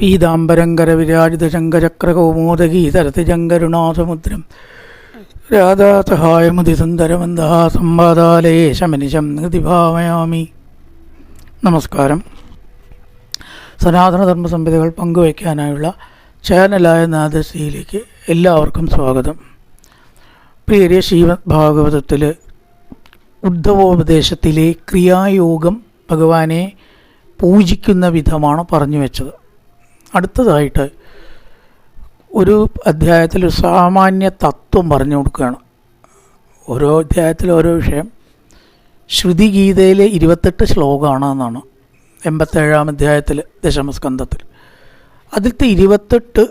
പീതാംബരങ്കരവിരാജിതശങ്കരക്രകൗമോദഗീതരതിജങ്കരുണാസമുദ്രം ശമനിശം ഹൃതിഭാവയാമി നമസ്കാരം. സനാതനധർമ്മ സംഹിതകൾ പങ്കുവയ്ക്കാനായുള്ള ചാനലായ നാദശ്രീയിലേക്ക് എല്ലാവർക്കും സ്വാഗതം. പ്രിയരെ ശ്രീമദ് ഭാഗവതത്തിൽ ഉദ്ധവോപദേശത്തിലെ ക്രിയായോഗം ഭഗവാനെ പൂജിക്കുന്ന വിധമാണ് പറഞ്ഞു വെച്ചത്. അടുത്തതായിട്ട് ഒരു അധ്യായത്തിൽ സാമാന്യ തത്വം പറഞ്ഞു കൊടുക്കുകയാണ്. ഓരോ അധ്യായത്തിൽ ഓരോ വിഷയം ശ്രുതി ഗീതയിലെ ഇരുപത്തെട്ട് ശ്ലോകമാണ് എന്നാണ്. എൺപത്തേഴാം അധ്യായത്തിൽ ദശമസ്കന്ധത്തിൽ. അതിലത്തെ ഇരുപത്തെട്ട്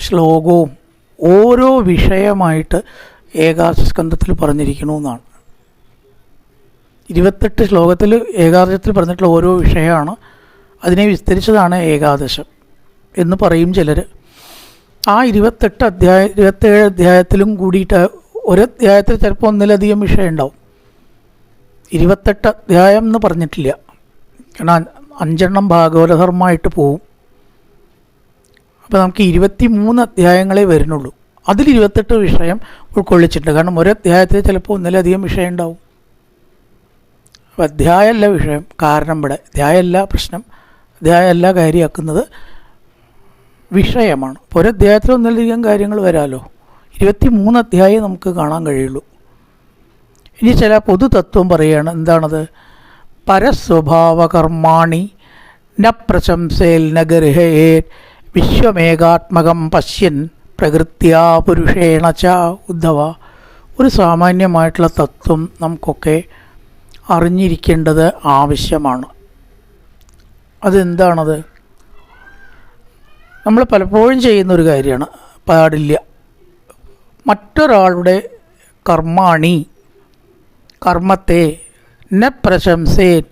ശ്ലോകവും ഓരോ വിഷയമായിട്ട് ഏകാദശസ്കന്ധത്തിൽ പറഞ്ഞിരിക്കണമെന്നാണ് ഇരുപത്തെട്ട് ശ്ലോകത്തിൽ ഏകാദശത്തിൽ പറഞ്ഞിട്ടുള്ള ഓരോ വിഷയമാണ്. അതിനെ വിസ്തരിച്ചതാണ് ഏകാദശം. എന്ന് പറയും ചിലർ ആ ഇരുപത്തെട്ട് അധ്യായ ഇരുപത്തേഴ് അധ്യായത്തിലും കൂടിയിട്ട് ഒരു അധ്യായത്തിൽ ചിലപ്പോൾ ഒന്നിലധികം വിഷയം ഉണ്ടാവും. ഇരുപത്തെട്ട് അധ്യായം എന്ന് പറഞ്ഞിട്ടില്ല. കാരണം അഞ്ചെണ്ണം ഭാഗവതധർമ്മമായിട്ട് പോവും. അപ്പോൾ നമുക്ക് ഇരുപത്തി മൂന്ന് അധ്യായങ്ങളെ വരുന്നുള്ളൂ. അതിൽ ഇരുപത്തെട്ട് വിഷയം ഉൾക്കൊള്ളിച്ചിട്ടുണ്ട്. കാരണം ഒരു അധ്യായത്തിൽ ചിലപ്പോൾ ഒന്നിലധികം വിഷയം ഉണ്ടാവും. അപ്പോൾ അധ്യായമല്ല വിഷയം കാരണം ഇവിടെ അധ്യായമല്ല പ്രശ്നം. അധ്യായമല്ല കാര്യമാക്കുന്നത് വിഷയമാണ്. അപ്പോൾ ഒരു അധ്യായത്തിൽ ഒന്നിലധികം കാര്യങ്ങൾ വരാമല്ലോ ഇരുപത്തി മൂന്ന് അധ്യായം നമുക്ക് കാണാൻ കഴിയുള്ളൂ. ഇനി ചില പൊതുതത്വം പറയുകയാണ് എന്താണത്? പരസ്വഭാവകർമാണി ന പ്രശംസേൽ ന ഗർഹയേ വിശ്വമേകാത്മകം പശ്യൻ പ്രകൃത്യാ പുരുഷേണ ച ഉദ്ധവ. ഒരു സാമാന്യമായിട്ടുള്ള തത്വം നമുക്കൊക്കെ അറിഞ്ഞിരിക്കേണ്ടത് ആവശ്യമാണ്. അതെന്താണത്? നമ്മൾ പലപ്പോഴും ചെയ്യുന്ന ഒരു കാര്യമാണ് പാടില്ല. മറ്റൊരാളുടെ കർമാണി കർമ്മത്തെ ന പ്രശംസേൻ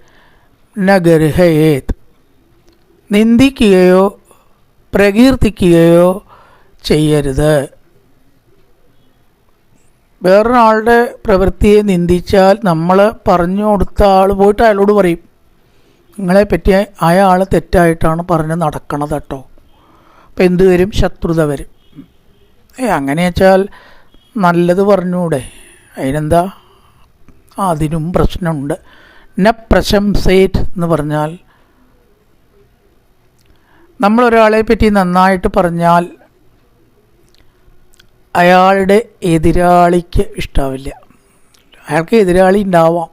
ന ഗർഹയേത്. നിന്ദിക്കുകയോ പ്രകീർത്തിക്കുകയോ ചെയ്യരുത്. വേറൊരാളുടെ പ്രവൃത്തിയെ നിന്ദിച്ചാൽ നമ്മൾ പറഞ്ഞു കൊടുത്ത ആൾ പോയിട്ട് അയാളോട് പറയും നിങ്ങളെ പറ്റി അയാൾ തെറ്റായിട്ടാണ് പറഞ്ഞ് നടക്കണത് കേട്ടോ. അപ്പം എന്ത് വരും ശത്രുത വരും. ഏ അങ്ങനെ വെച്ചാൽ നല്ലത് പറഞ്ഞൂടെ. അതിനെന്താ? അതിനും പ്രശ്നമുണ്ട്. ന പ്രശംസേറ്റ് എന്ന് പറഞ്ഞാൽ നമ്മളൊരാളെ പറ്റി നന്നായിട്ട് പറഞ്ഞാൽ അയാളുടെ എതിരാളിക്ക് ഇഷ്ടാവില്ല. അയാൾക്ക് എതിരാളി ഉണ്ടാവാം.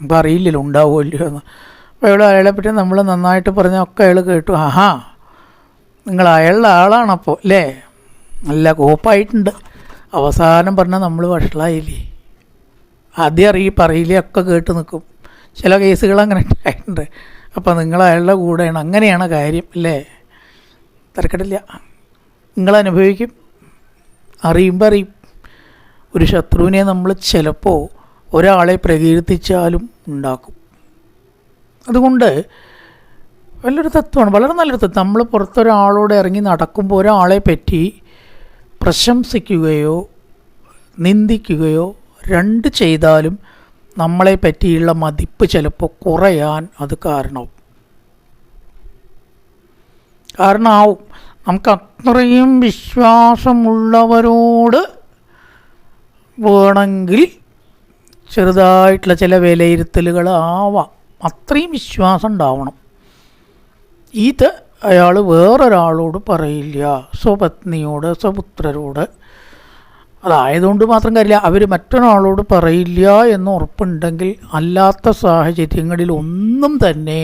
നമുക്ക് അറിയില്ലല്ലോ ഉണ്ടാവുമല്ലോ എന്ന്. അപ്പോൾ അയാളെ പറ്റി നമ്മൾ നന്നായിട്ട് പറഞ്ഞാൽ ഒക്കെ അയാൾ കേട്ടു. ആഹാ നിങ്ങൾ അയാളുടെ ആളാണപ്പോൾ അല്ലേ നല്ല കോപ്പായിട്ടുണ്ട്. അവസാനം പറഞ്ഞാൽ നമ്മൾ വഷളായില്ലേ? ആദ്യം അറിയി പറയില്ലേ ഒക്കെ കേട്ട് നിൽക്കും ചില കേസുകൾ അങ്ങനെ ഉണ്ടായിട്ടുണ്ട്. അപ്പോൾ നിങ്ങൾ അയാളുടെ കൂടെയാണ്. അങ്ങനെയാണ് കാര്യം അല്ലേ തിരക്കടില്ല. നിങ്ങൾ അനുഭവിക്കും അറിയുമ്പോൾ അറിയും ഒരു ശത്രുവിനെ നമ്മൾ ചിലപ്പോൾ ഒരാളെ പ്രകീർത്തിച്ചാലും ഉണ്ടാക്കും. അതുകൊണ്ട് വലിയൊരു തത്വമാണ്. വളരെ നല്ലൊരു തത്വം. നമ്മൾ പുറത്തൊരാളോട് ഇറങ്ങി നടക്കുമ്പോൾ ഒരാളെ പറ്റി പ്രശംസിക്കുകയോ നിന്ദിക്കുകയോ രണ്ട് ചെയ്താലും നമ്മളെ പറ്റിയുള്ള മതിപ്പ് ചിലപ്പോൾ കുറയാൻ അത് കാരണവും. കാരണമാവും നമുക്ക് അത്രയും വിശ്വാസമുള്ളവരോട് വേണമെങ്കിൽ ചെറുതായിട്ടുള്ള ചില വിലയിരുത്തലുകൾ ആവാം അത്രയും വിശ്വാസം ഉണ്ടാവണം. ഇത് അയാൾ വേറൊരാളോട് പറയില്ല സ്വപത്നിയോട് സ്വപുത്രരോട്. അതായതുകൊണ്ട് മാത്രം കാര്യമില്ല അവർ മറ്റൊരാളോട് പറയില്ല എന്ന് ഉറപ്പുണ്ടെങ്കിൽ അല്ലാത്ത സാഹചര്യങ്ങളിൽ ഒന്നും തന്നെ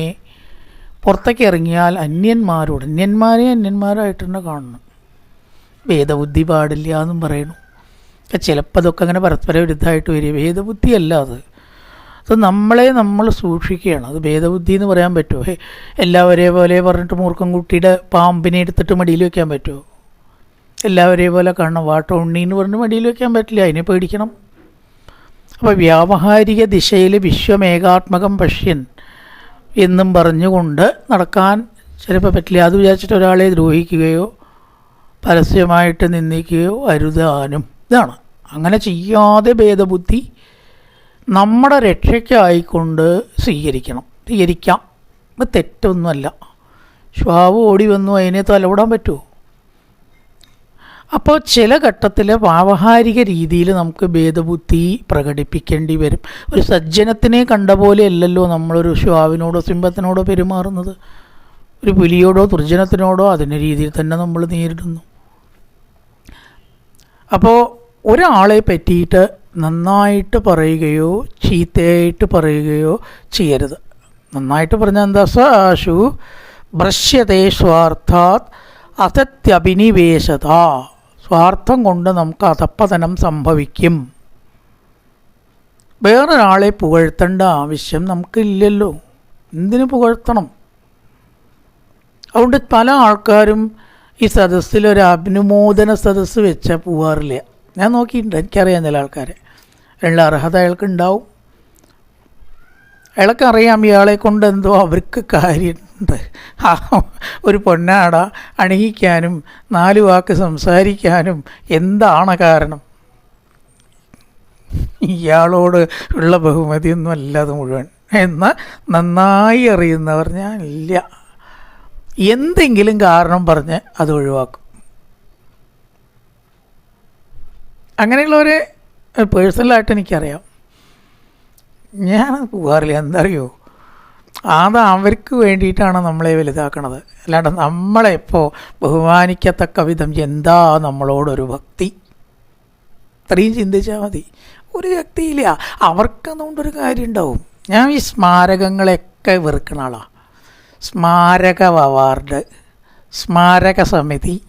പുറത്തേക്ക് ഇറങ്ങിയാൽ അന്യന്മാരോട് അന്യന്മാരെ അന്യന്മാരായിട്ട് തന്നെ കാണണം ഭേദബുദ്ധി പാടില്ല എന്നും പറയണു ചിലപ്പോൾ അതൊക്കെ അങ്ങനെ പരസ്പര വിരുദ്ധമായിട്ട് വരിക ഭേദബുദ്ധിയല്ല അത്. അത് നമ്മളെ നമ്മൾ സൂക്ഷിക്കുകയാണ്. അത് ഭേദബുദ്ധി എന്ന് പറയാൻ പറ്റുമോ? ഹേ എല്ലാവരെ പോലെ പറഞ്ഞിട്ട് മൂർക്കം കുട്ടിയുടെ പാമ്പിനെ എടുത്തിട്ട് മടിയിൽ വെക്കാൻ പറ്റുമോ? എല്ലാവരെയും പോലെ കാണണം വാട്ട ഉണ്ണി എന്ന് പറഞ്ഞ് മടിയിൽ വെക്കാൻ പറ്റില്ല. അതിനെ പേടിക്കണം. അപ്പോൾ വ്യാവഹാരിക ദിശയിൽ വിശ്വമേകാത്മകം പക്ഷ്യൻ എന്നും പറഞ്ഞുകൊണ്ട് നടക്കാൻ ചിലപ്പോൾ പറ്റില്ല. അത് വിചാരിച്ചിട്ട് ഒരാളെ ദ്രോഹിക്കുകയോ പരസ്യമായിട്ട് നിന്ദിക്കുകയോ അരുതാനും. ഇതാണ്. അങ്ങനെ ചെയ്യാതെ ഭേദബുദ്ധി നമ്മുടെ രക്ഷയ്ക്കായിക്കൊണ്ട് സ്വീകരിക്കണം. സ്വീകരിക്കാം. ഇപ്പം തെറ്റൊന്നുമല്ല. ശ്വാവ് ഓടി വന്നു അതിനെ തലവിടാൻ പറ്റുമോ? അപ്പോൾ ചില ഘട്ടത്തിൽ വ്യാവഹാരിക രീതിയിൽ നമുക്ക് ഭേദബുദ്ധി പ്രകടിപ്പിക്കേണ്ടി വരും. ഒരു സജ്ജനത്തിനെ കണ്ട പോലെ അല്ലല്ലോ നമ്മളൊരു ശ്വാവിനോടോ സിംഹത്തിനോടോ പെരുമാറുന്നത്. ഒരു പുലിയോടോ ദുർജനത്തിനോടോ അതിന്റെ രീതിയിൽ തന്നെ നമ്മൾ നേരിടുന്നു. അപ്പോൾ ഒരാളെ പറ്റിയിട്ട് നന്നായിട്ട് പറയുകയോ ചീത്തയായിട്ട് പറയുകയോ ചെയ്യരുത്. നന്നായിട്ട് പറഞ്ഞാൽ എന്താ? സാശു ഭ്രശ്യതേ സ്വാർത്ഥാത് അസത്യഭിനിവേശത. സ്വാർത്ഥം കൊണ്ട് നമുക്ക് അധപ്പതനം സംഭവിക്കും. വേറൊരാളെ പുകഴ്ത്തേണ്ട ആവശ്യം നമുക്കില്ലല്ലോ. എന്തിനു പുകഴ്ത്തണം? അതുകൊണ്ട് പല ആൾക്കാരും ഈ സദസ്സിൽ ഒരു അഭിനുമോദന സദസ്സ് വെച്ചാൽ പോകാറില്ല ഞാൻ നോക്കിയിട്ടുണ്ട്. എനിക്കറിയാം ചില ആൾക്കാരെ. ഉള്ള അർഹത അയാൾക്ക് ഉണ്ടാവും അറിയാം ഇയാളെ കൊണ്ട് എന്തോ അവർക്ക് കാര്യമുണ്ട്. ഒരു പൊന്നാട അണിയിക്കാനും നാല് വാക്ക് സംസാരിക്കാനും എന്താണ് കാരണം? ഇയാളോട് ഉള്ള ബഹുമതിയൊന്നും അല്ല അത് മുഴുവൻ. എന്ന് നന്നായി അറിയുന്നവർ ഞാൻ ഇല്ല എന്തെങ്കിലും കാരണം പറഞ്ഞ് അത് ഒഴിവാക്കും. അങ്ങനെയുള്ളവരെ പേഴ്സണലായിട്ട് എനിക്കറിയാം. ഞാൻ പോകാറില്ല എന്തറിയോ? അത് അവർക്ക് വേണ്ടിയിട്ടാണ് നമ്മളെ വലുതാക്കണത്. അല്ലാണ്ട് നമ്മളെ ഇപ്പോൾ ബഹുമാനിക്കത്തക്ക വിധം എന്താ നമ്മളോടൊരു ഭക്തി? ഇത്രയും ചിന്തിച്ചാൽ മതി. ഒരു വ്യക്തിയില്ല. അവർക്കതുകൊണ്ടൊരു കാര്യം ഉണ്ടാവും ഞാൻ ഈ സ്മാരകങ്ങളെയൊക്കെ വെറുക്കണ ആളാണ് സ്മാരക അവാർഡ് സ്മാരക സമിതി.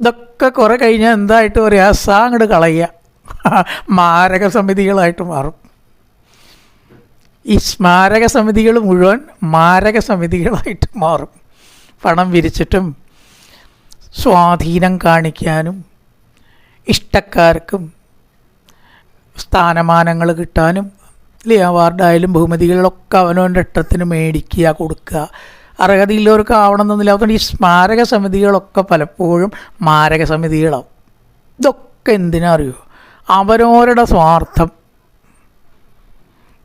ഇതൊക്കെ കുറേ കഴിഞ്ഞാൽ എന്തായിട്ട് പറയുക സാ അങ്ങോട്ട് കളയുക മാരക സമിതികളായിട്ട് മാറും. ഈ സ്മാരക സമിതികൾ മുഴുവൻ മാരക സമിതികളായിട്ട് മാറും. പണം വിരിച്ചിട്ടും സ്വാധീനം കാണിക്കാനും ഇഷ്ടക്കാർക്കും സ്ഥാനമാനങ്ങൾ കിട്ടാനും ഇല്ലേ അവാർഡായാലും ബഹുമതികളിലൊക്കെ അവനവന്റെ ഇഷ്ടത്തിന് മേടിക്കുക കൊടുക്കുക. അർഹതയില്ലവർക്ക് ആവണമെന്നൊന്നുമില്ല അതുകൊണ്ട് ഈ സ്മാരക സമിതികളൊക്കെ പലപ്പോഴും മാരക സമിതികളാവും ഇതൊക്കെ എന്തിനാ അറിയോ? അവരവരുടെ സ്വാർത്ഥം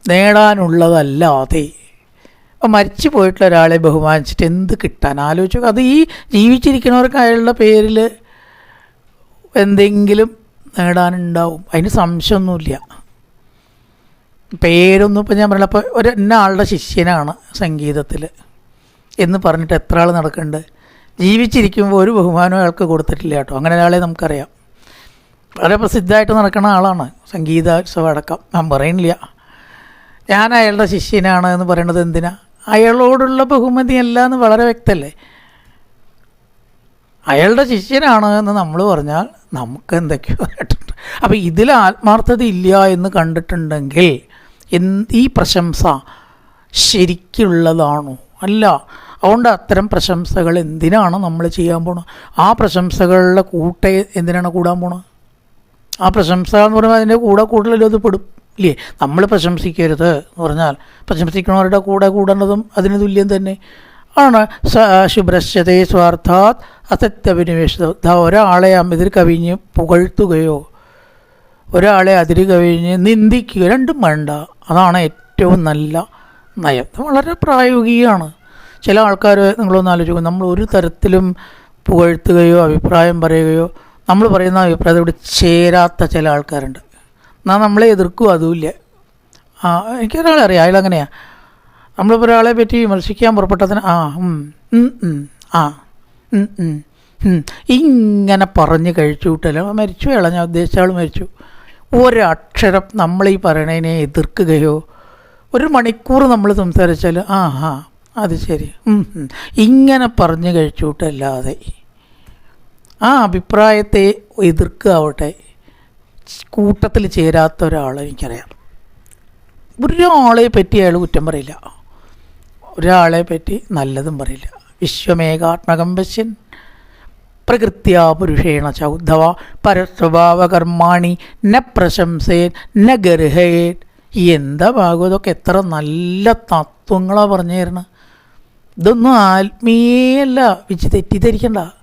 നേടാനുള്ളതല്ലാതെ. ഇപ്പം മരിച്ചു പോയിട്ടുള്ള ഒരാളെ ബഹുമാനിച്ചിട്ട് എന്ത് കിട്ടാൻ? ആലോചിച്ചു അത് ഈ ജീവിച്ചിരിക്കുന്നവർക്ക് അയാളുടെ പേരിൽ എന്തെങ്കിലും നേടാനുണ്ടാവും. അതിന് സംശയമൊന്നുമില്ല. പേരൊന്നും ഇപ്പം ഞാൻ പറഞ്ഞില്ല. അപ്പോൾ ഒരു എന്നെ ആളുടെ ശിഷ്യനാണ് സംഗീതത്തിൽ എന്ന് പറഞ്ഞിട്ട് എത്ര ആൾ നടക്കുന്നുണ്ട്? ജീവിച്ചിരിക്കുമ്പോൾ ഒരു ബഹുമാനം അയാൾക്ക് കൊടുത്തിട്ടില്ല കേട്ടോ. അങ്ങനെ ഒരാളെ നമുക്കറിയാം. വളരെ പ്രസിദ്ധമായിട്ട് നടക്കുന്ന ആളാണ്. സംഗീതോത്സവം അടക്കം. ഞാൻ പറയുന്നില്ല. ഞാൻ അയാളുടെ ശിഷ്യനാണ് എന്ന് പറയണത് എന്തിനാ? അയാളോടുള്ള ബഹുമതി അല്ല എന്ന് വളരെ വ്യക്തമല്ലേ അയാളുടെ ശിഷ്യനാണ് എന്ന് നമ്മൾ പറഞ്ഞാൽ നമുക്ക് എന്തൊക്കെയോ പറഞ്ഞിട്ടുണ്ട്. അപ്പോൾ ഇതിൽ ആത്മാർത്ഥത ഇല്ല എന്ന് കണ്ടിട്ടുണ്ടെങ്കിൽ എന്ത് ഈ പ്രശംസ ശരിക്കുള്ളതാണോ? അല്ല. അതുകൊണ്ട് അത്തരം പ്രശംസകൾ എന്തിനാണ് നമ്മൾ ചെയ്യാൻ പോണത്? ആ പ്രശംസകളുടെ കൂട്ടെ എന്തിനാണ് കൂടാൻ പോണത്? ആ പ്രശംസ എന്ന് പറയുമ്പോൾ അതിന്റെ കൂടെ കൂടുതലും അത് പെടും. ഇല്ലേ? നമ്മൾ പ്രശംസിക്കരുത് എന്ന് പറഞ്ഞാൽ പ്രശംസിക്കുന്നവരുടെ കൂടെ കൂടേണ്ടതും അതിന് തുല്യം തന്നെ. ആണ്. ശുഭ്രശ്യതേ സ്വാർത്ഥാത് അസത്യഭിനിവേശത ഒരാളെ എതിർ കവിഞ്ഞ് പുകഴ്ത്തുകയോ ഒരാളെ അതിര് കവിഞ്ഞ് നിന്ദിക്കുക രണ്ടും വേണ്ട. അതാണ് ഏറ്റവും നല്ല നയം. വളരെ പ്രായോഗികമാണ്. ചില ആൾക്കാർ നിങ്ങളൊന്ന് ആലോചിക്കും. നമ്മൾ ഒരു തരത്തിലും പുകഴ്ത്തുകയോ അഭിപ്രായം പറയുകയോ നമ്മൾ പറയുന്ന അഭിപ്രായത്തോട് ചേരാത്ത ചില ആൾക്കാരുണ്ട് എന്നാൽ നമ്മളെ എതിർക്കും അതുമില്ല ആ എനിക്കൊരാളെ അറിയാം അയാളെങ്ങനെയാണ് നമ്മളിപ്പോൾ ഒരാളെ പറ്റി വിമർശിക്കാൻ പുറപ്പെട്ടതിന് ആ ആ. ഇങ്ങനെ പറഞ്ഞ് കഴിച്ചു വിട്ടല്ലോ മരിച്ചു അയാളെ ഞാൻ ഉദ്ദേശിച്ച ആൾ മരിച്ചു ഒരക്ഷരം നമ്മൾ ഈ പറയണതിനെ എതിർക്കുകയോ ഒരു മണിക്കൂർ നമ്മൾ സംസാരിച്ചാൽ ആ ഹാ അത് ശരി. ഇങ്ങനെ പറഞ്ഞ് കഴിച്ചു വിട്ടല്ലാതെ ആ അഭിപ്രായത്തെ എതിർക്കാവട്ടെ. കൂട്ടത്തിൽ ചേരാത്ത ഒരാൾ എനിക്കറിയാം. ഒരാളെ പറ്റി അയാൾ കുറ്റം പറയില്ല. ഒരാളെ പറ്റി നല്ലതും പറയില്ല. വിശ്വമേകാത്മകം പശ്യൻ പ്രകൃത്യാ പുരുഷേണ ചൗദ്ധവ പരസ്വഭാവകർമാണി ന പ്രശംസേൻ ന ഗർഹേൻ എന്താ ഭാഗം? ഇതൊക്കെ എത്ര നല്ല തത്വങ്ങളാണ് പറഞ്ഞു തരണം ഇതൊന്നും ആത്മീയല്ല. വിച്ച് തെറ്റിദ്ധരിക്കണ്ട.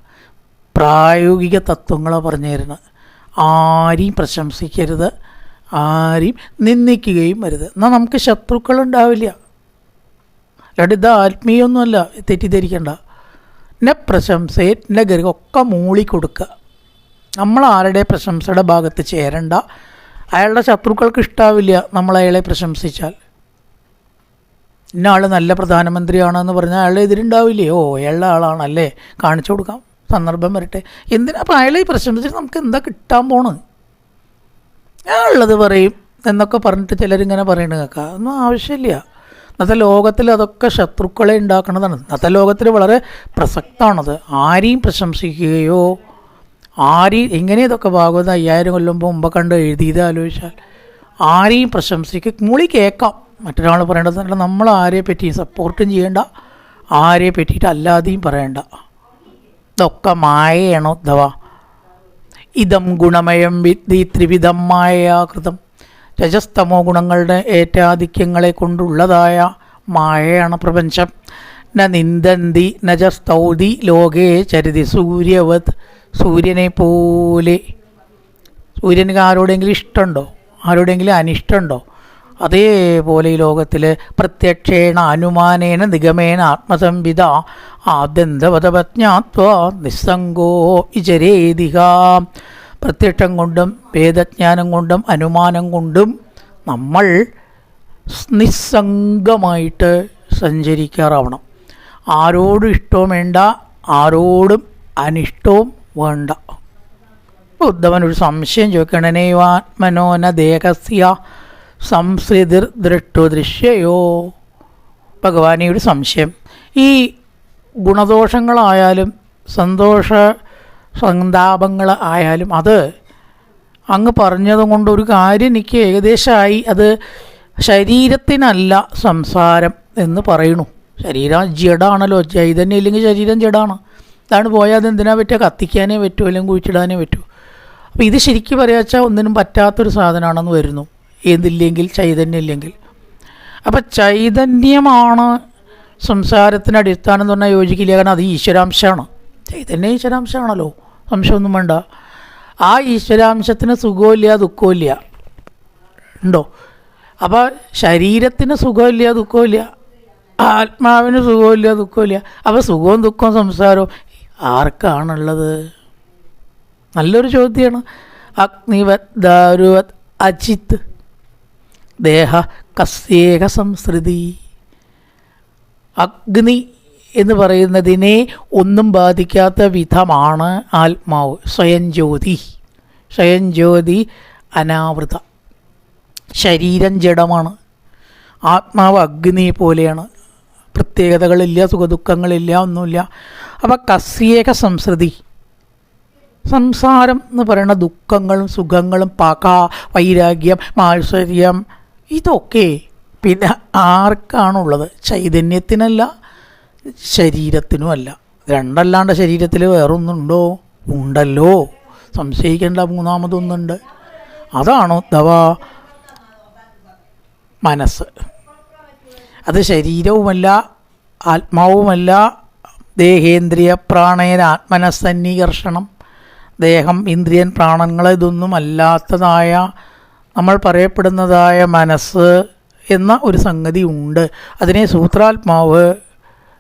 പ്രായോഗിക തത്വങ്ങളാണ് പറഞ്ഞു തരുന്നത് ആരെയും പ്രശംസിക്കരുത് ആരെയും നിന്ദിക്കുകയും വരുത് എന്നാൽ നമുക്ക് ശത്രുക്കളുണ്ടാവില്ല. അല്ലാണ്ട് ഇത് ആത്മീയൊന്നുമല്ല തെറ്റിദ്ധരിക്കേണ്ട. നെ പ്രശംസയെ നെ ഗരി ഒക്കെ മൂളി കൊടുക്കുക നമ്മൾ ആരുടെ പ്രശംസയുടെ ഭാഗത്ത് ചേരണ്ട. അയാളുടെ ശത്രുക്കൾക്ക് ഇഷ്ടാവില്ല നമ്മൾ അയാളെ പ്രശംസിച്ചാൽ. ഇന്ന ആൾ നല്ല പ്രധാനമന്ത്രിയാണെന്ന് പറഞ്ഞാൽ അയാളുടെ എതിരുണ്ടാവില്ലേ? ഓ അയാളുടെ ആളാണല്ലേ? കാണിച്ചു കൊടുക്കാം. സന്ദർഭം വരട്ടെ. എന്തിനാ? അപ്പോൾ അയാളെ പ്രശംസിച്ചിട്ട് നമുക്ക് എന്താ കിട്ടാൻ പോണ് ഉള്ളത് പറയും എന്നൊക്കെ പറഞ്ഞിട്ട് ചിലരിങ്ങനെ പറയണ കേൾക്കാം. ഒന്നും ആവശ്യമില്ല. ഇന്നത്തെ ലോകത്തിൽ അതൊക്കെ ശത്രുക്കളെ ഉണ്ടാക്കുന്നതാണ് ഇന്നത്തെ ലോകത്തിൽ വളരെ പ്രസക്തമാണത്. ആരെയും പ്രശംസിക്കുകയോ ആരെയും എങ്ങനെ ഇതൊക്കെ ഭാഗവതം അയ്യായിരം കൊല്ലം മുമ്പ് കണ്ട് എഴുതിയത് ആലോചിച്ചാൽ ആരെയും പ്രശംസിക്കുക മൂളി കേൾക്കാം. മറ്റൊരാൾ പറയേണ്ടത് നമ്മൾ ആരെ പറ്റിയും സപ്പോർട്ടും ചെയ്യേണ്ട. ആരെ പറ്റിയിട്ട് അല്ലാതെയും പറയണ്ട. ഇതൊക്കെ മായയാണോ ദവാ ഇതം ഗുണമയം വിദ്ധി ത്രിവിധം മായയാകൃതം. രജസ്തമോ ഗുണങ്ങളുടെ ഏറ്റാധിക്യങ്ങളെ കൊണ്ടുള്ളതായ മായയാണ് പ്രപഞ്ചം. ന നിന്ദന്തി നജസ്തൗതി ലോകേ ചരിതി സൂര്യവത്. സൂര്യനെ പോലെ സൂര്യന് ആരോടെങ്കിലും ഇഷ്ടമുണ്ടോ ആരോടെങ്കിലും അനിഷ്ടമുണ്ടോ അതേപോലെ ഈ ലോകത്തിൽ പ്രത്യക്ഷേണ അനുമാനേന നിഗമേന ആത്മസംവിധ ആദ്യന്തവതപജ്ഞാത്വ നിസ്സംഗോ ഇചരേതിക പ്രത്യക്ഷം കൊണ്ടും വേദജ്ഞാനം കൊണ്ടും അനുമാനം കൊണ്ടും നമ്മൾ നിസ്സംഗമായിട്ട് സഞ്ചരിക്കാറാവണം. ആരോടും ഇഷ്ടവും വേണ്ട ആരോടും അനിഷ്ടവും വേണ്ട. ഉദ്ധവൻ ഒരു സംശയം ചോദിക്കണനേവാത്മനോന ദേഹസ്യ സംസൃതിർ ദൃഷ്ടു ദൃശ്യയോ. ഭഗവാനെ ഒരു സംശയം. ഈ ഗുണദോഷങ്ങളായാലും സന്തോഷ സന്താപങ്ങൾ ആയാലും അത് അങ്ങ് പറഞ്ഞതും കൊണ്ട് ഒരു കാര്യം എനിക്ക് ഏകദേശമായി അത് ശരീരത്തിനല്ല സംസാരം എന്ന് പറയണു ശരീരം ജഡാണല്ലോ. ചൈതന്യം ഇല്ലെങ്കിൽ ശരീരം ജഡാണ്. അതാണ് പോയാൽ അത് എന്തിനാ പറ്റുക? കത്തിക്കാനേ പറ്റൂ അല്ലെങ്കിൽ കുഴിച്ചിടാനേ പറ്റൂ. അപ്പോൾ ഇത് ശരിക്കും പറയാച്ചാൽ ഒന്നിനും പറ്റാത്തൊരു സാധനമാണെന്ന് വരുന്നു. ഏതില്ലെങ്കിൽ ചൈതന്യം ഇല്ലെങ്കിൽ. അപ്പം ചൈതന്യമാണ് സംസാരത്തിന് അടിസ്ഥാനം എന്ന് പറഞ്ഞാൽ യോജിക്കില്ല. കാരണം അത് ഈശ്വരാംശമാണ്. ചൈതന്യം ഈശ്വരാംശമാണല്ലോ. സംശയമൊന്നും വേണ്ട. ആ ഈശ്വരാംശത്തിന് സുഖമില്ല ദുഃഖമില്ല. ഉണ്ടോ? അപ്പോൾ ശരീരത്തിന് സുഖമില്ല ദുഃഖമില്ല. ആത്മാവിന് സുഖമില്ല ദുഃഖമില്ല. അപ്പോൾ സുഖവും ദുഃഖവും സംസാരവും ആർക്കാണുള്ളത്? നല്ലൊരു ചോദ്യമാണ്. അഗ്നിവത് ദാരുവത് അജിത്ത് ദേഹ കസ്യേക സംസൃതി അഗ്നി എന്ന് പറയുന്നതിനെ ഒന്നും ബാധിക്കാത്ത വിധമാണ് ആത്മാവ്. സ്വയം ജ്യോതി സ്വയം ജ്യോതി അനാവൃത. ശരീരം ജഡമാണ്. ആത്മാവ് അഗ്നി പോലെയാണ്. പ്രത്യേകതകളില്ല സുഖദുഃഖങ്ങളില്ല ഒന്നുമില്ല. അപ്പം കസ്യേക സംസൃതി സംസാരം എന്ന് പറയുന്ന ദുഃഖങ്ങളും സുഖങ്ങളും പാക വൈരാഗ്യം മാത്സര്യം ഇതൊക്കെ പിന്നെ ആർക്കാണുള്ളത്? ചൈതന്യത്തിനല്ല ശരീരത്തിനുമല്ല. രണ്ടല്ലാണ്ട് ശരീരത്തിൽ വേറൊന്നുണ്ടോ? ഉണ്ടല്ലോ. സംശയിക്കേണ്ട മൂന്നാമതൊന്നുണ്ട്. അതാണോ ദവാ മനസ്സ്? അത് ശരീരവുമല്ല ആത്മാവുമല്ല ദേഹേന്ദ്രിയ പ്രാണയന ആത്മനസന്നീകർഷണം ദേഹം ഇന്ദ്രിയൻ പ്രാണങ്ങൾ ഇതൊന്നും അല്ലാത്തതായ നമ്മൾ പറയപ്പെടുന്നതായ മനസ്സ് എന്ന ഒരു സംഗതി ഉണ്ട്. അതിനെ സൂത്രാത്മാവ്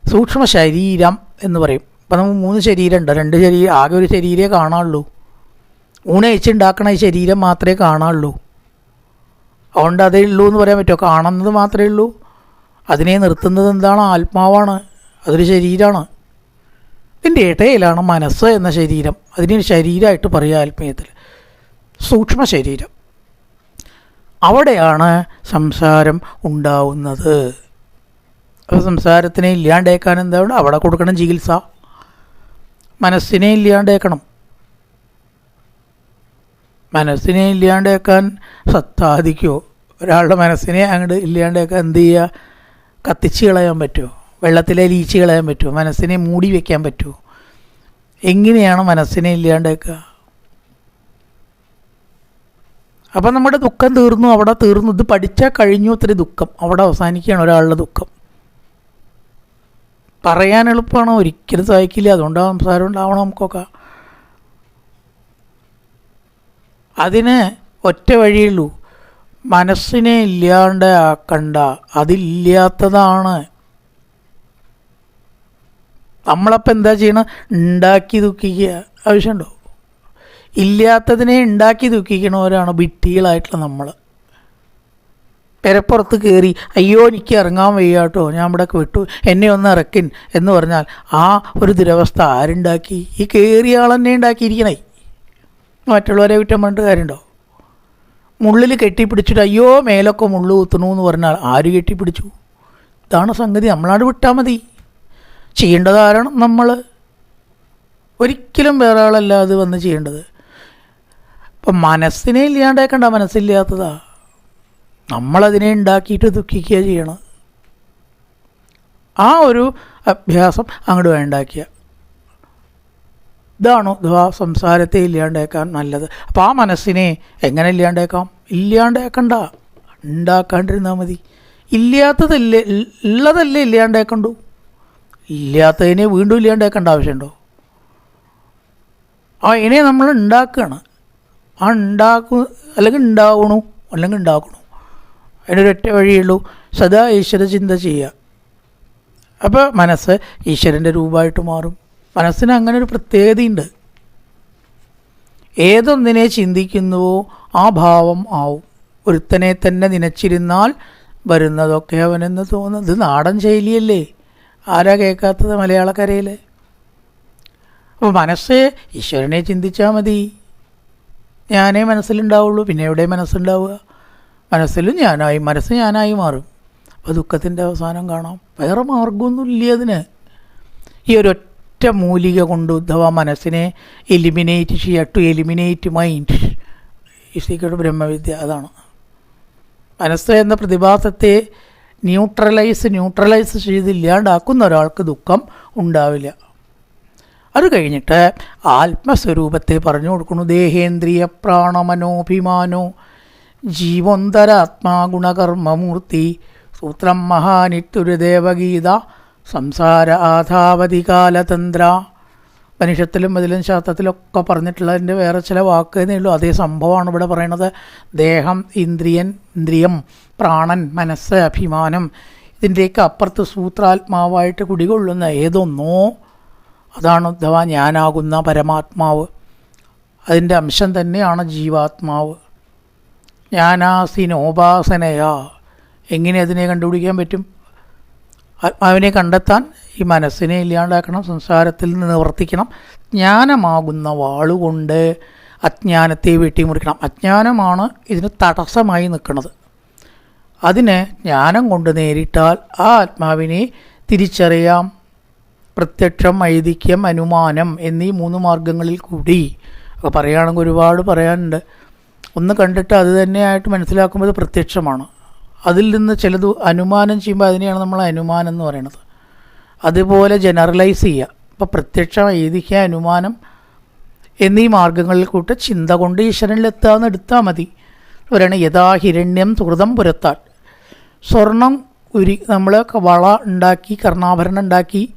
സൂക്ഷ്മ ശരീരം എന്ന് പറയും. അപ്പം നമുക്ക് മൂന്ന് ശരീരമുണ്ട്. രണ്ട് ശരീരം ആകെ ഒരു ശരീരമേ കാണാനുള്ളൂ. ഊണയച്ചുണ്ടാക്കണ ശരീരം മാത്രമേ കാണാനുള്ളൂ. അതുകൊണ്ട് അതേ ഉള്ളൂ എന്ന് പറയാൻ പറ്റുമോ? കാണുന്നത് മാത്രമേ ഉള്ളൂ. അതിനെ നിർത്തുന്നത് എന്താണ്? ആത്മാവാണ്. അതൊരു ശരീരമാണ് ഇതിന്റെ ഇടയിലാണ് മനസ്സ് എന്ന ശരീരം. അതിനൊരു ശരീരമായിട്ട് പറയുക ആത്മീയത്തിൽ. സൂക്ഷ്മ ശരീരം. അവിടെയാണ് സംസാരം ഉണ്ടാവുന്നത്. അപ്പോൾ സംസാരത്തിനെ ഇല്ലാണ്ടേക്കാൻ എന്താണ് അവിടെ കൊടുക്കണം ചികിത്സ. മനസ്സിനെ ഇല്ലാണ്ടേക്കണം. മനസ്സിനെ ഇല്ലാണ്ടേക്കാൻ സത്താധിക്കുമോ ഒരാളുടെ മനസ്സിനെ അങ്ങോട്ട് ഇല്ലാണ്ടേക്കാൻ എന്ത് ചെയ്യുക കത്തിച്ച് കളയാൻ പറ്റുമോ? വെള്ളത്തിലെ ലീച്ച് കളയാൻ പറ്റുമോ? മനസ്സിനെ മൂടി വയ്ക്കാൻ പറ്റുമോ? എങ്ങനെയാണ് മനസ്സിനെ ഇല്ലാണ്ടേക്കുക? അപ്പം നമ്മുടെ ദുഃഖം തീർന്നു അവിടെ തീർന്നു. ഇത് പഠിച്ചാൽ കഴിഞ്ഞു ഒത്തിരി ദുഃഖം. അവിടെ അവസാനിക്കുകയാണ് ഒരാളുടെ ദുഃഖം. പറയാൻ എളുപ്പമാണ്? ഒരിക്കലും സഹായിക്കില്ല അതുകൊണ്ടാണ് സംസാരം ഉണ്ടാവണം നമുക്കൊക്കെ. അതിന് ഒറ്റ വഴിയുള്ളൂ മനസ്സിനെ ഇല്ലാണ്ട് ആക്കണ്ട അതില്ലാത്തതാണ്. നമ്മളപ്പോൾ എന്താ ചെയ്യണം? ഉണ്ടാക്കി ദുഃഖിക്കുക. ആവശ്യമുണ്ടോ? ഇല്ലാത്തതിനെ ഉണ്ടാക്കി ദുഃഖിക്കണവരാണ് ഭിട്ടികളായിട്ടുള്ള നമ്മൾ പെരപ്പുറത്ത് കയറി അയ്യോ എനിക്ക് ഇറങ്ങാൻ വയ്യാട്ടോ ഞാൻ ഇവിടെ വിട്ടു എന്നെ ഒന്ന് ഇറക്കിൻ എന്ന് പറഞ്ഞാൽ ആ ഒരു ദുരവസ്ഥ ആരുണ്ടാക്കി? ഈ കയറിയ ആൾ തന്നെ ഉണ്ടാക്കിയിരിക്കണേ. മറ്റുള്ളവരെ കുറ്റം പറഞ്ഞിട്ട് കാര്യമുണ്ടോ? മുള്ളിൽ കെട്ടിപ്പിടിച്ചിട്ട് അയ്യോ മേലൊക്കെ മുള്ളു കുത്തണു എന്ന് പറഞ്ഞാൽ ആര് കെട്ടിപ്പിടിച്ചു? ഇതാണ് സംഗതി നമ്മളാണ് വിട്ടാൽ മതി. ചെയ്യേണ്ടത് ആരാണ് നമ്മൾ ഒരിക്കലും വേറെ ആളല്ല അത് വന്ന് ചെയ്യേണ്ടത് ഇപ്പം മനസ്സിനെ ഇല്ലാണ്ടേക്കണ്ട മനസ്സില്ലാത്തതാ. നമ്മളതിനെ ഉണ്ടാക്കിയിട്ട് ദുഃഖിക്കുക ചെയ്യണം. ആ ഒരു അഭ്യാസം അങ്ങോട്ട് വേണ്ടാക്കിയ ഇതാണ് ആ സംസാരത്തെ ഇല്ലാണ്ടേക്കാൻ നല്ലത്. അപ്പോൾ ആ മനസ്സിനെ എങ്ങനെ ഇല്ലാണ്ടേക്കാം? ഇല്ലാണ്ടേക്കണ്ട. ഉണ്ടാക്കാണ്ടിരുന്നാൽ മതി. ഇല്ലാത്തതല്ലേ ഉള്ളതല്ലേ ഇല്ലാണ്ടേക്കണ്ടു. ഇല്ലാത്തതിനെ വീണ്ടും ഇല്ലാണ്ടേക്കേണ്ട ആവശ്യമുണ്ടോ? ആ ഇനെ നമ്മൾ ഉണ്ടാക്കുകയാണ് ആ ഉണ്ടാക്കു അല്ലെങ്കിൽ ഉണ്ടാവണു അല്ലെങ്കിൽ ഉണ്ടാക്കണു. അതിനൊരൊറ്റ വഴിയുള്ളൂ. സദാ ഈശ്വര ചിന്ത ചെയ്യുക. അപ്പോൾ മനസ്സ് ഈശ്വരന്റെ രൂപമായിട്ട് മാറും. മനസ്സിന് അങ്ങനെ ഒരു പ്രത്യേകതയുണ്ട്. ഏതൊന്നിനെ ചിന്തിക്കുന്നുവോ ആ ഭാവം ആവും. ഒരുത്തനെ തന്നെ നനച്ചിരുന്നാൽ വരുന്നതൊക്കെ അവനെന്ന് തോന്നുന്നു ഇത് നാടൻ ശൈലിയല്ലേ? ആരാ കേൾക്കാത്തത് മലയാളക്കരയിൽ അപ്പോൾ മനസ്സ് ഈശ്വരനെ ചിന്തിച്ചാൽ മതി. ഞാനേ മനസ്സിലുണ്ടാവുള്ളൂ പിന്നെ എവിടെ മനസ്സുണ്ടാവുക? മനസ്സിലും ഞാനായി മനസ്സ് ഞാനായി മാറും. അപ്പോൾ ദുഃഖത്തിന്റെ അവസാനം കാണാം. വേറെ മാർഗമൊന്നുമില്ല അതിന്. ഈ ഒരൊറ്റ മൂലിക കൊണ്ട് ഉദ്ധവ മനസ്സിനെ എലിമിനേറ്റ് ചെയ്യുക ടു എലിമിനേറ്റ് മൈൻഡ് സീക്രട്ട് ബ്രഹ്മവിദ്യ അതാണ്. മനസ്സ് എന്ന പ്രതിഭാസത്തെ ന്യൂട്രലൈസ് ന്യൂട്രലൈസ് ചെയ്തില്ലാണ്ടാക്കുന്ന ഒരാൾക്ക് ദുഃഖം ഉണ്ടാവില്ല. അത് കഴിഞ്ഞിട്ട് ആത്മസ്വരൂപത്തെ പറഞ്ഞു കൊടുക്കുന്നു ദേഹേന്ദ്രിയ പ്രാണമനോഭിമാനോ ജീവോന്തരാത്മാ ഗുണകർമ്മമൂർത്തി സൂത്രം മഹാനിത്യൊരു ദേവഗീത സംസാര ആധാവതി കാലതന്ത്ര. മനുഷ്യത്തിലും അതിലും ശാസ്ത്രത്തിലൊക്കെ പറഞ്ഞിട്ടുള്ളതിന്റെ വേറെ ചില വാക്കുകളേ ഉള്ളൂ. അതേ സംഭവമാണ് ഇവിടെ പറയുന്നത് ദേഹം ഇന്ദ്രിയൻ ഇന്ദ്രിയം പ്രാണൻ മനസ്സ് അഭിമാനം ഇതിന്റെയൊക്കെ അപ്പുറത്ത് സൂത്രാത്മാവായിട്ട് കുടികൊള്ളുന്ന ഏതൊന്നോ അതാണ് അഥവാ ഞാനാകുന്ന പരമാത്മാവ്. അതിന്റെ അംശം തന്നെയാണ് ജീവാത്മാവ്. ജ്ഞാനാസിനോപാസനയാ എങ്ങനെ അതിനെ കണ്ടുപിടിക്കാൻ പറ്റും? ആത്മാവിനെ കണ്ടെത്താൻ ഈ മനസ്സിനെ ഇല്ലാണ്ടാക്കണം സംസാരത്തിൽ നിന്ന് നിവർത്തിക്കണം. ജ്ഞാനമാകുന്ന വാളുകൊണ്ട് അജ്ഞാനത്തെ വെട്ടിമുറിക്കണം. അജ്ഞാനമാണ് ഇതിന് തടസ്സമായി നിൽക്കുന്നത്. അതിനെ ജ്ഞാനം കൊണ്ട് നേരിട്ടാൽ ആ ആത്മാവിനെ തിരിച്ചറിയാം. പ്രത്യക്ഷം ഐതിഹ്യം അനുമാനം എന്നീ മൂന്ന് മാർഗങ്ങളിൽ കൂടി അപ്പോൾ പറയുകയാണെങ്കിൽ ഒരുപാട് പറയാനുണ്ട്. ഒന്ന് കണ്ടിട്ട് അത് തന്നെയായിട്ട് മനസ്സിലാക്കുമ്പോൾ പ്രത്യക്ഷമാണ്. അതിൽ നിന്ന് ചിലത് അനുമാനം ചെയ്യുമ്പോൾ അതിനെയാണ് നമ്മൾ അനുമാനം എന്ന് പറയുന്നത്. അതുപോലെ ജനറലൈസ് ചെയ്യുക. അപ്പോൾ പ്രത്യക്ഷം ഐതിഹ്യ അനുമാനം എന്നീ മാർഗങ്ങളിൽ കൂട്ട് ചിന്ത കൊണ്ട് ഈശ്വരനിലെത്താന്ന് എടുത്താൽ മതി. പറയണ യഥാ ഹിരണ്യം തുകൃതം പുരത്താൽ. സ്വർണം ഉരി നമ്മൾ വള ഉണ്ടാക്കി കർണാഭരണം ഉണ്ടാക്കി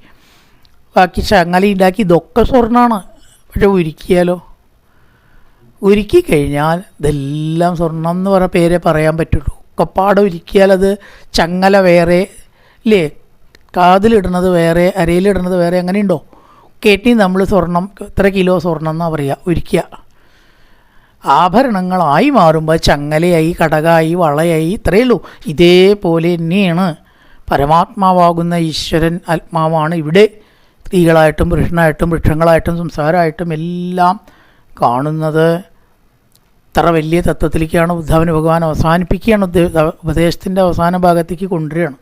ബാക്കി ചങ്ങല ഉണ്ടാക്കി ഇതൊക്കെ സ്വർണമാണ് പക്ഷെ ഉരുക്കിയാലോ? ഉരുക്കി കഴിഞ്ഞാൽ ഇതെല്ലാം സ്വർണം എന്ന് പറഞ്ഞ പേരെ പറയാൻ പറ്റുള്ളൂ. കൊപ്പാട് ഉരുക്കിയാൽ അത് ചങ്ങല വേറെ ഇല്ലേ? കാതിലിടുന്നത് വേറെ അരയിലിടുന്നത് വേറെ അങ്ങനെയുണ്ടോ? കേട്ടി നമ്മൾ സ്വർണം എത്ര കിലോ സ്വർണം എന്നാണ് പറയുക ഉരുക്കുക ആഭരണങ്ങളായി മാറുമ്പോൾ ചങ്ങലയായി കടകായി വളയായി ഇത്രയേ ഉള്ളൂ. ഇതേപോലെ തന്നെയാണ്. പരമാത്മാവാകുന്ന ഈശ്വരൻ ആത്മാവാണ് ഇവിടെ. സ്ത്രീകളായിട്ടും പുരുഷനായിട്ടും വൃക്ഷങ്ങളായിട്ടും സംസാരമായിട്ടും എല്ലാം കാണുന്നത് ഇത്ര വലിയ തത്വത്തിലേക്കാണ് ഉദ്ധവന് ഭഗവാൻ അവസാനിപ്പിക്കുകയാണ് ഉപദേശത്തിന്റെ അവസാന ഭാഗത്തേക്ക് കൊണ്ടുവരികയാണ്.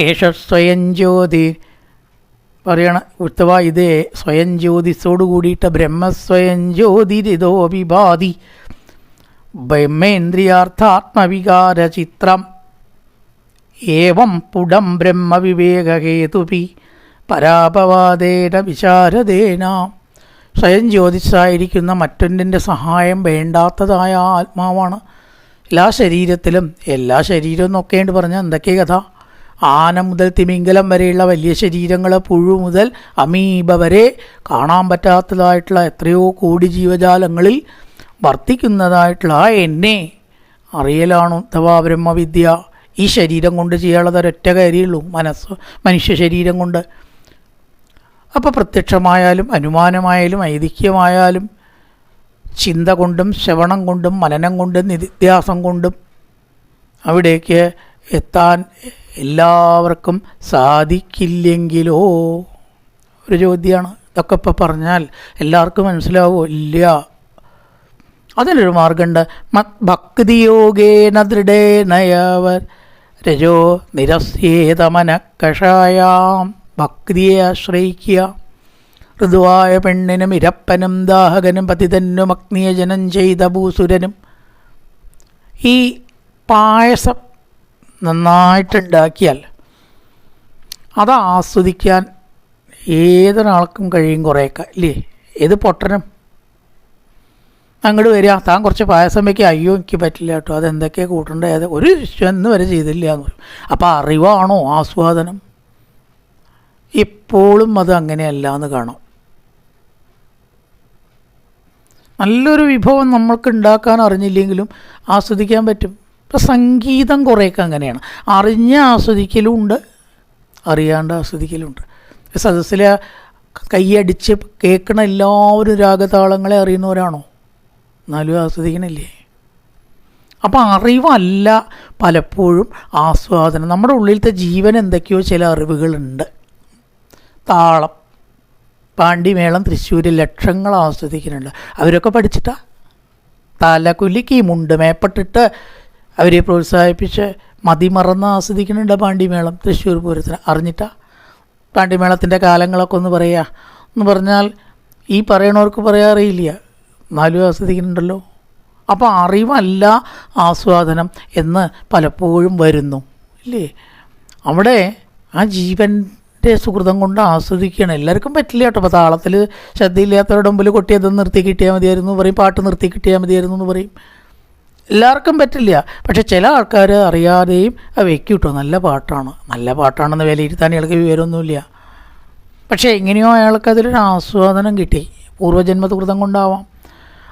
ഏഷ സ്വയം ജ്യോതി പറയണ ഉത്തവ ഇത് സ്വയം ജ്യോതിസോട് കൂടിയിട്ട് ബ്രഹ്മസ്വയം ജ്യോതിരിതോ വിഭാതി ബ്രഹ്മേന്ദ്രിയാർത്ഥാത്മവികാര ചിത്രം ഏവം പുടം ബ്രഹ്മവിവേകഹേതുപി പരാപവാദേന വിശാരദേന. സ്വയം ജ്യോതിസായിരിക്കുന്ന മറ്റൊന്നിന്റെ സഹായം വേണ്ടാത്തതായ ആത്മാവാണ്. എല്ലാ ശരീരത്തിലും എല്ലാ ശരീരവും നോക്കേണ്ടി പറഞ്ഞാൽ എന്തൊക്കെ കഥ? ആന മുതൽ തിമിംഗലം വരെയുള്ള വലിയ ശരീരങ്ങൾ പുഴു മുതൽ അമീബ വരെ കാണാൻ പറ്റാത്തതായിട്ടുള്ള എത്രയോ കോടി ജീവജാലങ്ങളിൽ വർത്തിക്കുന്നതായിട്ടുള്ള ആ എന്നെ. അറിയലാണ് അഥവാ ബ്രഹ്മവിദ്യ? ഈ ശരീരം കൊണ്ട് ചെയ്യാനുള്ളത് ഒരൊറ്റ കാര്യമുള്ളൂ മനസ്സ് മനുഷ്യ ശരീരം കൊണ്ട്. അപ്പോൾ പ്രത്യക്ഷമായാലും അനുമാനമായാലും ഐതിഹ്യമായാലും ചിന്ത കൊണ്ടും ശ്രവണം കൊണ്ടും മനനം കൊണ്ടും നിത്യാസം കൊണ്ടും അവിടേക്ക് എത്താൻ എല്ലാവർക്കും സാധിക്കില്ലെങ്കിലോ? ഒരു ചോദ്യമാണ് ഇതൊക്കെ ഇപ്പോൾ പറഞ്ഞാൽ എല്ലാവർക്കും മനസ്സിലാവോ? ഇല്ല. അതിനൊരു മാർഗമുണ്ട്. ഭക്തിയോഗേന ദൃഢേനയവർ രജോ നിരസ്യേതമന കഷായാം ഭക്തിയെ ആശ്രയിക്കുക. ഋതുവായ പെണ്ണിനും ഇരപ്പനും ദാഹകനും പതിതനും അഗ്നിയജനം ചെയ്ത ഭൂസുരനും. ഈ പായസം നന്നായിട്ടുണ്ടാക്കിയാൽ അത് ആസ്വദിക്കാൻ ഏതൊരാൾക്കും കഴിയും കുറേയൊക്കെ ഇല്ലേ? ഏത് പൊട്ടനും? അങ്ങോട്ട് വരിക. താൻ കുറച്ച് പായസം വയ്ക്കുക അയ്യോ എനിക്ക് പറ്റില്ല കേട്ടോ. അതെന്തൊക്കെയാണ് കൂട്ടേണ്ടത് ഒരു ഇന്ന് വരെ ചെയ്തില്ല എന്ന് പറയും. അപ്പോൾ അറിവാണോ ആസ്വാദനം? ഇപ്പോഴും അത് അങ്ങനെയല്ല എന്ന് കാണാം. നല്ലൊരു വിഭവം നമ്മൾക്ക് ഉണ്ടാക്കാൻ അറിഞ്ഞില്ലെങ്കിലും ആസ്വദിക്കാൻ പറ്റും. ഇപ്പം സംഗീതം കുറേയൊക്കെ അങ്ങനെയാണ്. അറിഞ്ഞ് ആസ്വദിക്കലുമുണ്ട് അറിയാണ്ട് ആസ്വദിക്കലുണ്ട് സദസ്സിലെ കൈയടിച്ച് കേൾക്കണ എല്ലാവരും രാഗതാളങ്ങളെ അറിയുന്നവരാണോ? എന്നാലും ആസ്വദിക്കണില്ലേ? അപ്പം അറിവല്ല പലപ്പോഴും ആസ്വാദനം. നമ്മുടെ ഉള്ളിലത്തെ ജീവൻ എന്തൊക്കെയോ ചില അറിവുകളുണ്ട്. താളം. പാണ്ടിമേളം തൃശ്ശൂരിൽ ലക്ഷങ്ങൾ ആസ്വദിക്കുന്നുണ്ട്. അവരൊക്കെ പഠിച്ചിട്ടാ? തലകുലിക്ക് മുണ്ട് മേപ്പെട്ടിട്ട് അവരെ പ്രോത്സാഹിപ്പിച്ച് മതിമറന്ന് ആസ്വദിക്കുന്നുണ്ട് പാണ്ടിമേളം തൃശ്ശൂർ പൂരത്തിന്. അറിഞ്ഞിട്ടാ? പാണ്ടിമേളത്തിന്റെ കാലങ്ങളൊക്കെ ഒന്ന് പറയുക എന്ന് പറഞ്ഞാൽ ഈ പറയണവർക്ക് പറയാൻ അറിയില്ല. എന്നാലും ആസ്വദിക്കുന്നുണ്ടല്ലോ. അപ്പോൾ അറിവല്ല ആസ്വാദനം എന്ന് പലപ്പോഴും വരുന്നു. ഇല്ലേ? അവിടെ ആ ജീവന്റെ സുഹൃതം കൊണ്ട് ആസ്വദിക്കുകയാണ്. എല്ലാവർക്കും പറ്റില്ല കേട്ടോ. അപ്പോൾ താളത്തിൽ ശ്രദ്ധയില്ലാത്തവരുടെ മുമ്പിൽ കൊട്ടിയത് നിർത്തി കിട്ടിയാൽ മതിയായിരുന്നു എന്ന് പറയും. പാട്ട് നിർത്തി കിട്ടിയാൽ മതിയായിരുന്നു എന്ന് പറയും. എല്ലാവർക്കും പറ്റില്ല. പക്ഷെ ചില ആൾക്കാർ അറിയാതെയും അത് വെക്കും കിട്ടും. നല്ല പാട്ടാണ്. നല്ല പാട്ടാണെന്ന് വിലയിരുത്താൻ ഇയാൾക്ക് വിവരമൊന്നുമില്ല. പക്ഷേ എങ്ങനെയോ അയാൾക്ക് അതിലൊരു ആസ്വാദനം കിട്ടി. പൂർവജന്മ സുഹൃതം കൊണ്ടാവാം.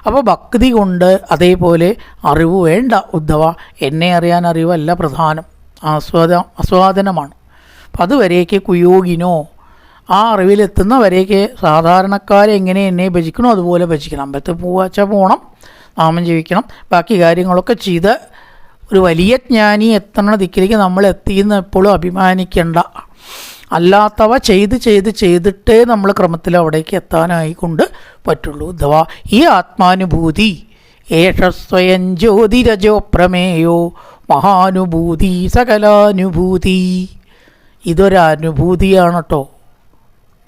അപ്പോൾ ഭക്തി കൊണ്ട് അതേപോലെ അറിവ് വേണ്ട ഉദ്ധവ. എന്നെ അറിയാൻ അറിവല്ല പ്രധാനം. ആസ്വാദ ആസ്വാദനമാണ്. അപ്പം അതുവരേക്ക് കുയോഗിനോ? ആ അറിവിലെത്തുന്ന വരേക്ക് സാധാരണക്കാരെ എങ്ങനെ എന്നെ ഭജിക്കണോ അതുപോലെ ഭജിക്കണം. അമ്പലത്തിൽ പോവാച്ച പോകണം നാമം ജീവിക്കണം ബാക്കി കാര്യങ്ങളൊക്കെ ചെയ്ത് ഒരു വലിയ ജ്ഞാനി എത്തണ ദിക്കിലേക്ക് നമ്മൾ എത്തിയെന്ന് എപ്പോഴും അഭിമാനിക്കേണ്ട. അല്ലാത്തവ ചെയ്ത് ചെയ്ത് ചെയ്തിട്ടേ നമ്മൾ ക്രമത്തിൽ അവിടേക്ക് എത്താനായിക്കൊണ്ട് പറ്റുള്ളൂ. അഥവാ ഈ ആത്മാനുഭൂതി ഏഷസ്വയം ജ്യോതിരജോ പ്രമേയോ മഹാനുഭൂതി സകലാനുഭൂതി. ഇതൊരനുഭൂതിയാണ് കേട്ടോ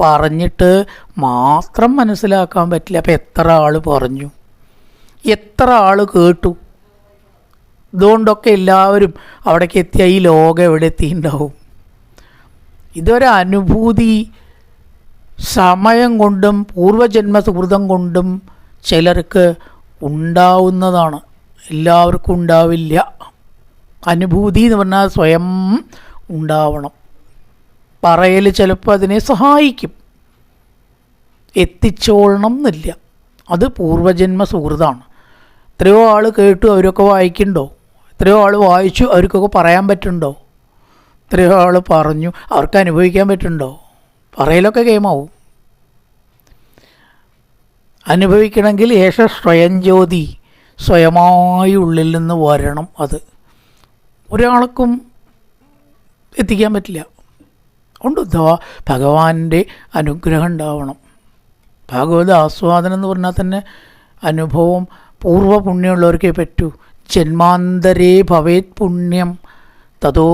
പറഞ്ഞിട്ട് മാത്രം മനസ്സിലാക്കാൻ പറ്റില്ല. അപ്പം എത്ര ആൾ പറഞ്ഞു? എത്ര ആൾ കേട്ടു? ഇതുകൊണ്ടൊക്കെ എല്ലാവരും അവിടേക്ക് എത്തിയ ഈ ലോകം എവിടെ എത്തിയിട്ടുണ്ടാവും? ഇതൊരനുഭൂതി സമയം കൊണ്ടും പൂർവജന്മ സുഹൃതം കൊണ്ടും ചിലർക്ക് ഉണ്ടാവുന്നതാണ്. എല്ലാവർക്കും ഉണ്ടാവില്ല. അനുഭൂതി എന്ന് പറഞ്ഞാൽ സ്വയം ഉണ്ടാവണം. പറയൽ ചിലപ്പോൾ അതിനെ സഹായിക്കും. എത്തിച്ചോളണം എന്നില്ല. അത് പൂർവജന്മ സുഹൃതാണ് എത്രയോ ആൾ കേട്ടു അവരൊക്കെ വായിക്കുന്നുണ്ടോ? എത്രയോ ആൾ വായിച്ചു അവർക്കൊക്കെ പറയാൻ പറ്റുന്നുണ്ടോ? എത്രയോ ആൾ പറഞ്ഞു അവർക്ക് അനുഭവിക്കാൻ പറ്റുന്നുണ്ടോ? പറയലൊക്കെ ഗെയിമാവും. അനുഭവിക്കണമെങ്കിൽ ഏഷ സ്വയം ജ്യോതി സ്വയമായി ഉള്ളിൽ നിന്ന് വരണം അത്. ഒരാൾക്കും എത്തിക്കാൻ പറ്റില്ല. ഉണ്ട്? ഉദ്ധവ ഭഗവാന്റെ അനുഗ്രഹം ഉണ്ടാവണം. ഭാഗവത ആസ്വാദനം എന്ന് പറഞ്ഞാൽ തന്നെ അനുഭവം പൂർവ പുണ്യമുള്ളവർക്കേ പറ്റൂ. ജന്മാന്തരേ ഭവേത് പുണ്യം തതോ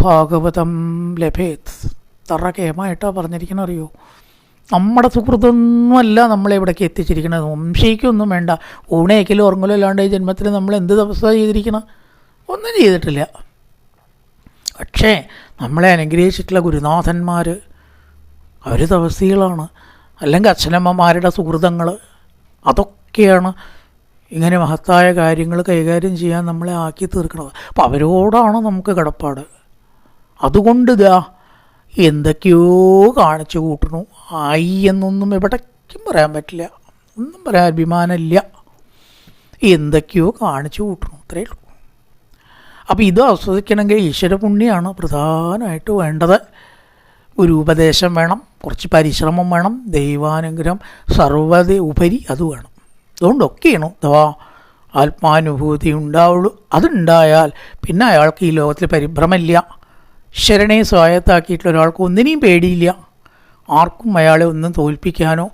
ഭാഗവതം ലഭേത്. തറ കേമായിട്ടാണ് പറഞ്ഞിരിക്കണം അറിയോ? നമ്മുടെ സുഹൃത്തൊന്നുമല്ല നമ്മളെ ഇവിടേക്ക് എത്തിച്ചിരിക്കുന്നത്. വംശിക്കൊന്നും വേണ്ട. ഊണേക്കലും ഉറങ്ങലോ അല്ലാണ്ട് ഈ ജന്മത്തിൽ നമ്മൾ എന്ത് തപസ്സ ചെയ്തിരിക്കണം? ഒന്നും ചെയ്തിട്ടില്ല. പക്ഷേ നമ്മളെ അനുഗ്രഹിച്ചിട്ടുള്ള ഗുരുനാഥന്മാർ അവർ തപസികളാണ് അല്ലെങ്കിൽ അച്ഛനമ്മമാരുടെ സുഹൃതങ്ങൾ അതൊക്കെയാണ് ഇങ്ങനെ മഹത്തായ കാര്യങ്ങൾ കൈകാര്യം ചെയ്യാൻ നമ്മളെ ആക്കി തീർക്കുന്നത്. അപ്പോൾ അവരോടാണ് നമുക്ക് കടപ്പാട്. അതുകൊണ്ട് ഇതാ എന്തൊക്കെയോ കാണിച്ചു കൂട്ടണു ആയി എന്നൊന്നും എവിടേക്കും പറയാൻ പറ്റില്ല. ഒന്നും പറയാൻ അഭിമാനമില്ല. എന്തൊക്കെയോ കാണിച്ചു കൂട്ടണു അത്രയേ ഉള്ളൂ. അപ്പോൾ ഇത് ആസ്വദിക്കണമെങ്കിൽ ഈശ്വര പുണ്യമാണ് പ്രധാനമായിട്ട് വേണ്ടത്. ഒരു ഉപദേശം വേണം കുറച്ച് പരിശ്രമം വേണം ദൈവാനുഗ്രഹം സർവത ഉപരി അത് വേണം. അതുകൊണ്ടൊക്കെയാണ് അഥവാ ആത്മാനുഭൂതി ഉണ്ടാവുള്ളൂ. അതുണ്ടായാൽ പിന്നെ അയാൾക്ക് ഈ ലോകത്തിൽ പരിഭ്രമമില്ല. ശരണയെ സ്വായത്താക്കിയിട്ടുള്ള ഒരാൾക്ക് ഒന്നിനെയും പേടിയില്ല. ആർക്കും അയാളെ ഒന്നും തോൽപ്പിക്കാനോ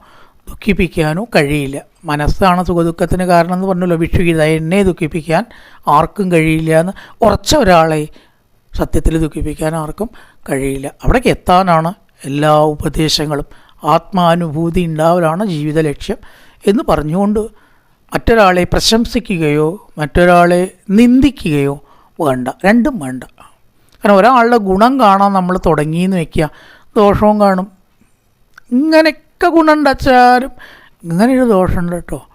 ദുഃഖിപ്പിക്കാനോ കഴിയില്ല. മനസ്സാണ് സുഖദുഃഖത്തിന് കാരണം എന്ന് പറഞ്ഞല്ലോ വിഷുഗീത എന്നെ ദുഃഖിപ്പിക്കാൻ ആർക്കും കഴിയില്ല എന്ന് ഉറച്ച ഒരാളെ സത്യത്തിൽ ദുഃഖിപ്പിക്കാൻ ആർക്കും കഴിയില്ല. അവിടേക്ക് എത്താനാണ് എല്ലാ ഉപദേശങ്ങളും. ആത്മാനുഭൂതി ഉണ്ടാവലാണ് ജീവിത ലക്ഷ്യം എന്ന് പറഞ്ഞുകൊണ്ട് മറ്റൊരാളെ പ്രശംസിക്കുകയോ മറ്റൊരാളെ നിന്ദിക്കുകയോ വേണ്ട. രണ്ടും വേണ്ട. കാരണം ഒരാളുടെ ഗുണം കാണാൻ നമ്മൾ തുടങ്ങിയെന്ന് വയ്ക്കുക ദോഷവും കാണും. ഇങ്ങനെയൊക്കെ ഗുണം അച്ചാരും. ഇങ്ങനെയൊരു ദോഷമുണ്ട് കേട്ടോ.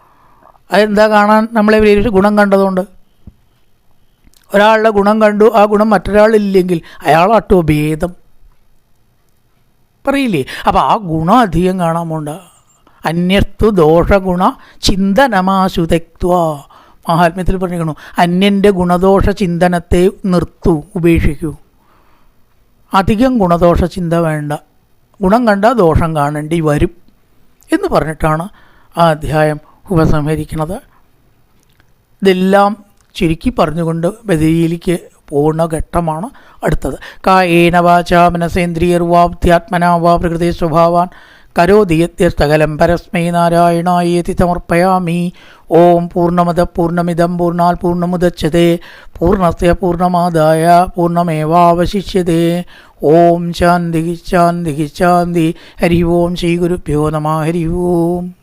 അതെന്താ കാണാൻ നമ്മളെ വലിയൊരു ഗുണം കണ്ടതുകൊണ്ട്? ഒരാളുടെ ഗുണം കണ്ടു ആ ഗുണം മറ്റൊരാളില്ലെങ്കിൽ അയാളാട്ടോ ഭേദം. പറയില്ലേ? അപ്പോൾ ആ ഗുണം അധികം കാണാൻ പോണ്ട. അന്യസ്തു ദോഷഗുണ ചിന്തനമാശുതക്വ മഹാത്മ്യത്തിൽ പറഞ്ഞിരിക്കണു അന്യന്റെ ഗുണദോഷ ചിന്തനത്തെ നിർത്തൂ ഉപേക്ഷിക്കൂ. അധികം ഗുണദോഷ ചിന്ത വേണ്ട. ഗുണം കണ്ടാൽ ദോഷം കാണേണ്ടി വരും എന്ന് പറഞ്ഞിട്ടാണ് ആ അധ്യായം ഉപസംഹരിക്കുന്നത്. ഇതെല്ലാം ചുരുക്കി പറഞ്ഞുകൊണ്ട് ബദരിയിലേക്ക് പോകുന്ന ഘട്ടമാണ് അടുത്തത്. കായേന വാച മനസേന്ദ്രിയർവാബ്ധ്യാത്മനാ വാ പ്രകൃതി സ്വഭാവാൻ കരോതിയത്യസ്തകലം പരസ്മൈ നാരായണായേതി സമർപ്പയാമി ഓം പൂർണമത പൂർണമിതം പൂർണാൽ പൂർണമുദച്ചതേ പൂർണസ്യ പൂർണമാദായ പൂർണമേവാവശിഷ്യതേ ഓം ശാന്തി ശാന്തി ശാന്തി. ഹരി ഓം ശ്രീ ഗുരുഭ്യോ നമ ഹരി ഓം